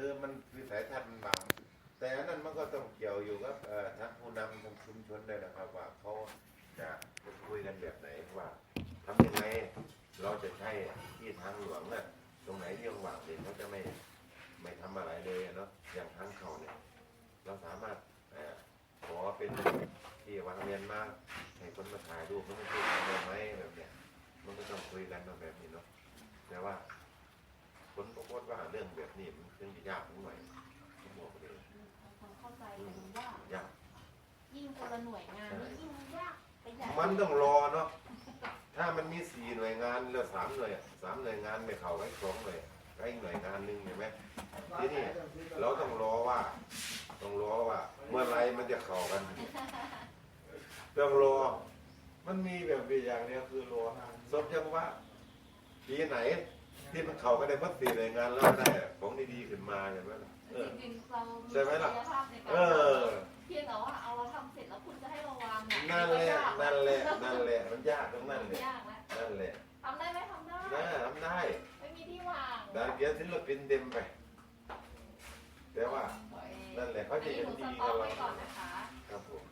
คือมันวิสัยทัศน์มันบางแต่อันนั้นมันก็ต้องเกี่ยวอยู่กับเอ่อทางผู้นำทางชุมชนด้วยนะครับว่าเขาจะคุยกันแบบไหนว่าทำยังไงเราจะใช้ที่ทางหลวงเนี่ยตรงไหนที่ว่างเด็กเขาจะไม่ไม่ทำอะไรเลยเนาะอย่างทางเขาเนี่ย เราสามารถอขอเป็นที่วางเรียนมาให้คนมาถ่ายรูปมันก็คุยกันได้ไหมแบบเนี้ยมันก็ต้องคุยกันแบบนี้เนาะแต่ว่า คนปรากฏว่าเรื่องแบบนี้มันเป็นยากหน่อยผมบอกเลยความเข้าใจแต่รู้ว่ายากยิ่งคนละหน่วยงานนี่ยิ่งยากไปใหญ่มันต้องรอเนาะถ้ามันมีสี่หน่วยงานแล้วสามหน่วยสามหน่วยงานไม่เข้าไว้สองหน่วยไอ้หน่วยงานหนึ่งเห็นไหมทีนี้เราต้องรอว่า ต้องรอว่า เมื่อไรมันจะเข้ากันต้องรอ มันมีแบบอีกอย่างเดียวคือรอสมจังว่าปีไหน ที่มันเข้ากันได้พักสี่หน่วยงานแล้วได้ของดีๆขึ้นมาเห็นไหมล่ะเออ จริงๆเรามีใช่ไหมล่ะ ศักยภาพในการเออ เพียงแต่ว่าเอาเราทำเสร็จแล้วคุณจะให้เราวางเนี่ยนั่นแหละ นั่นแหละ นั่นแหละ มันยากตรงนั้นเลยยากนะนั่นแหละทำได้ไหมทำได้ น่าทำได้ไม่มีที่วางดาวเกียรติศิลปินเต็มไป แต่ว่าโอเคนั่นแหละเขาจะอันนี้เห็หนนูสดีต็อกับปเราไว้ก่อนนะคะ ครับผม